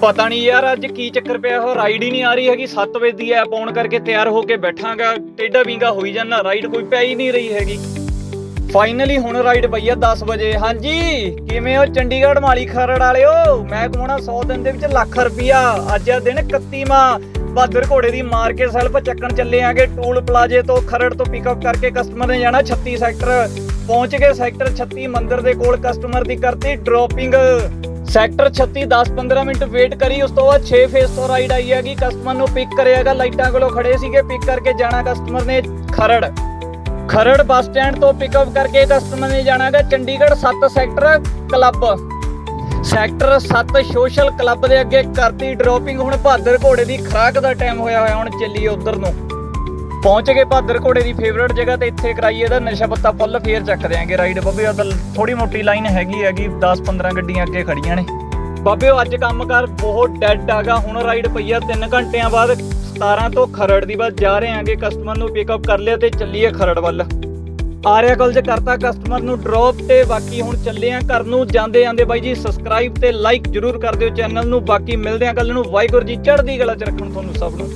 ਪਤਾ ਨਹੀਂ ਯਾਰ ਅੱਜ ਕੀ ਚੱਕਰ ਪਿਆ ਹੋ ਰਾਈਡ ਹੀ ਨਹੀਂ ਆ ਰਹੀ ਹੈਗੀ 7 ਵਜੇ ਦੀ ਐਪ ਆਨ ਕਰਕੇ ਤਿਆਰ ਹੋ ਕੇ ਬੈਠਾਂਗਾ ਟੇਡਾ ਵਿੰਗਾ ਹੋਈ ਜਾਂਦਾ ਰਾਈਡ ਕੋਈ ਪੈ ਹੀ ਨਹੀਂ ਰਹੀ ਹੈਗੀ। ਫਾਈਨਲੀ ਹੁਣ ਰਾਈਡ ਪਈ ਆ 10 ਵਜੇ। ਹਾਂਜੀ, ਕਿਵੇਂ ਹੋ ਚੰਡੀਗੜ੍ਹ ਮਾਲੀ ਖਰੜ ਵਾਲਿਓ? ਮੈਂ ਕਮਾਉਣਾ 100 ਦਿਨ ਦੇ ਵਿੱਚ ਲੱਖ ਰੁਪਿਆ ਅੱਜ ਆ ਦਿਨ 31ਵਾਂ ਬਹਾਦਰ ਘੋੜੇ ਦੀ ਮਾਰ ਕੇ ਸੈਲਫ ਚੱਕਣ ਚੱਲੇ ਆਂਗੇ, ਟੂਲ ਪਲਾਜ਼ੇ ਤੋਂ, ਖਰੜ ਤੋਂ ਪਿਕਅਪ ਕਰਕੇ ਕਸਟਮਰ ਨੇ ਜਾਣਾ 36 ਸੈਕਟਰ ਪਹੁੰਚ ਗਏ ਸੈਕਟਰ 36 ਮੰਦਿਰ ਦੇ ਕੋਲ ਕਸਟਮਰ ਦੀ ਕਰਤੀ ਡ੍ਰੌਪਿੰਗ ਸੈਕਟਰ 36 10-15 ਮਿੰਟ ਵੇਟ ਕਰੀ, ਉਸ ਤੋਂ ਬਾਅਦ 6 ਫੇਸ ਤੋਂ ਰਾਈਡ ਆਈ ਹੈਗੀ ਕਸਟਮਰ ਨੂੰ ਪਿਕ ਕਰਿਆਗਾ ਲਾਈਟਾਂ ਕੋਲੋਂ ਖੜੇ ਸੀਗੇ ਪਿਕ ਕਰਕੇ ਜਾਣਾ ਕਸਟਮਰ ਨੇ ਖਰੜ। ਖਰੜ ਬੱਸ ਸਟੈਂਡ ਤੋਂ ਪਿਕਅਪ ਕਰਕੇ ਕਸਟਮਰ ਨੇ ਜਾਣਾਗਾ Chandigarh 7 sector club sector 7 social club ਦੇ ਅੱਗੇ ਕਰਤੀ ਡ੍ਰੌਪਿੰਗ ਹੁਣ ਬਹਾਦਰ ਘੋੜੇ ਦੀ ਖਰਾਕ ਦਾ ਟਾਈਮ ਹੋਇਆ ਹੋਇਆ, ਹੁਣ ਚੱਲੀਏ ਉਧਰ ਨੂੰ। ਪਹੁੰਚ ਗਏ ਭਾਦਰ ਘੋੜੇ ਦੀ ਫੇਵਰਟ ਜਗ੍ਹਾ ਤੇ ਇੱਥੇ ਕਰਾਈਏ ਦਾ ਨਸ਼ਾ ਪੱਤਾ ਫੁੱਲ ਫੇਰ ਚੱਕ ਦਿਆਂਗੇ ਰਾਈਡ ਬਾਬੇ ਉਹ ਥੋੜੀ ਮੋਟੀ ਲਾਈਨ ਹੈਗੀ ਹੈਗੀ 10-15 ਗੱਡੀਆਂ ਅੱਗੇ ਖੜੀਆਂ ਨੇ। ਬਾਬੇ, ਉਹ ਅੱਜ ਕੰਮ ਕਰ, ਬਹੁਤ ਡੈਡ ਆਗਾ ਹੁਣ ਰਾਈਡ ਪਈ ਆ 3 ਘੰਟਿਆਂ ਬਾਅਦ। 17 ਤੋਂ ਖਰੜ ਦੀ ਬਾਅਦ ਜਾ ਰਹੇ ਆਂਗੇ। ਕਸਟਮਰ ਨੂੰ ਪਿਕਅਪ ਕਰ ਲਿਆ ਤੇ ਚੱਲੀਏ ਖਰੜ ਵੱਲ। ਆਰਿਆ ਕਾਲਜ ਕਰਤਾ ਕਸਟਮਰ ਨੂੰ ਡ੍ਰੌਪ ਤੇ ਬਾਕੀ ਹੁਣ ਚੱਲੇ ਆ ਘਰ ਨੂੰ। ਜਾਂਦੇ ਜਾਂਦੇ ਬਾਈ ਜੀ ਸਬਸਕ੍ਰਾਈਬ ਤੇ ਲਾਈਕ ਜਰੂਰ ਕਰ ਦਿਓ ਚੈਨਲ ਨੂੰ। ਬਾਕੀ ਮਿਲਦੇ ਆਂ ਕੱਲ ਨੂੰ। ਵਾਹਿਗੁਰੂ ਜੀ ਚੜ੍ਹਦੀ ਕਲਾ ਚ ਰੱਖਣ ਤੁਹਾਨੂੰ ਸਭ ਨੂੰ।